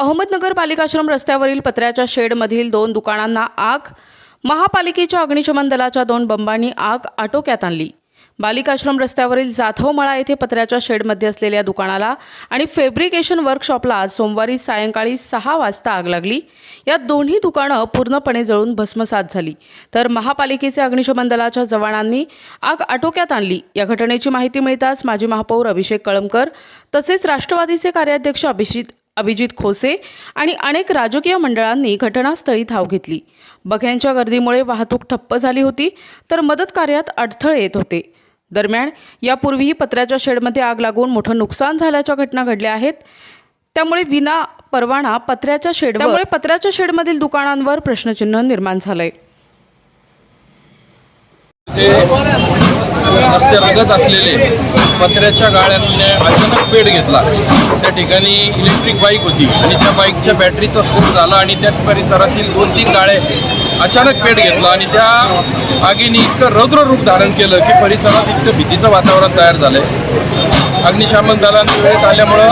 अहमदनगर पालिकाश्रम रस्त्यावरील पत्र्याच्या शेडमधील दोन दुकानांना आग महापालिकेच्या अग्निशमन दलाच्या दोन बंबांनी आग आटोक्यात आणली. बालिकाश्रम रस्त्यावरील जाधवमळा येथे पत्र्याच्या शेडमध्ये असलेल्या दुकानाला आणि फेब्रिकेशन वर्कशॉपला आज सोमवारी सायंकाळी सहा वाजता आग लागली. या दोन्ही दुकानं पूर्णपणे जळून भस्मसात झाली. तर महापालिकेचे अग्निशमन दलाच्या जवानांनी आग आटोक्यात आणली. या घटनेची माहिती मिळताच माजी महापौर अभिषेक कळमकर तसेच राष्ट्रवादीचे कार्याध्यक्ष अभिजित अभिजित खोसे आणि अनेक राजकीय मंडळांनी घटनास्थळी धाव घेतली. बघ्यांच्या गर्दीमुळे वाहतूक ठप्प झाली होती तर मदत कार्यात अडथळे येत होते. दरम्यान यापूर्वीही पत्र्याच्या शेडमध्ये आग लागून मोठं नुकसान झाल्याच्या घटना घडल्या आहेत. त्यामुळे विना परवाना पत्र्याच्या शेड त्यामुळे पत्र्याच्या शेडमधील दुकानांवर प्रश्नचिन्ह निर्माण झालंय. रस्ते लगत असलेले पत्र्याच्या गाड्यांनी अचानक पेट घेतला. त्या ठिकाणी इलेक्ट्रिक बाईक होती आणि त्या बाईकच्या बॅटरीचा स्फोट झाला आणि त्या परिसरातील दोन तीन गाड्या अचानक पेट घेतला आणि त्या आगीने इतकं रौद्र रूप धारण केलं की परिसरात इतकं भीतीचं वातावरण तयार झालंय. अग्निशामक दलाने वेळेत आल्यामुळं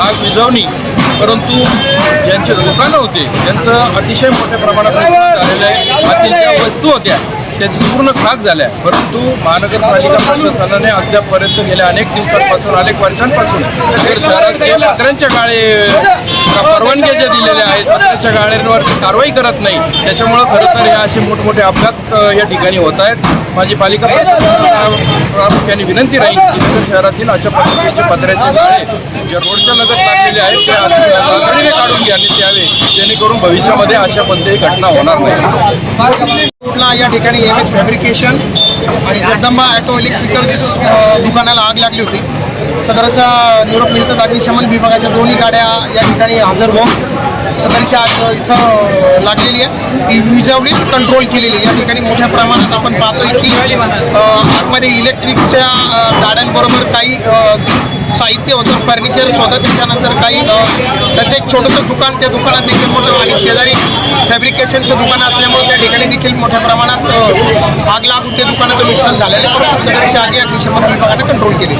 आग विझवणी परंतु ज्यांचे दुकानं होते त्यांचं अतिशय मोठ्या प्रमाणात नुकसान झालेलं आहे. वस्तू होत्या. त्याची पूर्ण खाक झाल्या. परंतु महानगरपालिका प्रशासनाने अद्यापपर्यंत गेल्या अनेक दिवसांपासून अनेक वर्षांपासून तर शहरात पत्र्यांच्या गाळे परवानग्या ज्या दिलेल्या आहेत पत्रांच्या गाळ्यांवर कारवाई करत नाही. त्याच्यामुळं खरं तर या असे मोठमोठे अपघात या ठिकाणी होत आहेत. माझी पालिका प्रामुख्याने विनंती राहील की नगर शहरातील अशा पद्धतीचे पत्र्याचे गाळे ज्या रोडच्या लगत लागलेले आहेत त्या तातडीने काढून घेण्यात यावे जेणेकरून भविष्यामध्ये अशा पद्धती घटना होणार नाही. रोडला या ठिकाणी एम एस फॅब्रिकेशन आणि जगदंबा ॲटो इलेक्ट्रिकल्स दुकानाला आग लागली होती. सदरच्या निरोप मिळतात अग्निशमन विभागाच्या दोन्ही गाड्या या ठिकाणी हजर होऊन सदरची आग इथं लागलेली आहे. ती विजवली कंट्रोल केलेली या ठिकाणी मोठ्या प्रमाणात आपण पाहतोय की आतमध्ये इलेक्ट्रिकच्या गाड्यांबरोबर काही साहित्य होतं फर्निचर होतं त्याच्यानंतर काही त्याचं एक छोटंसं दुकान त्या दुकानात देखील मोठं आणि शेजारी फॅब्रिकेशनचं दुकान असल्यामुळे त्या ठिकाणी देखील मोठ्या प्रमाणात आग लागून त्या दुकानाचं नुकसान झालेलं आहे. परंतु सदरची आगी अग्निशमन विभागाने कंट्रोल केली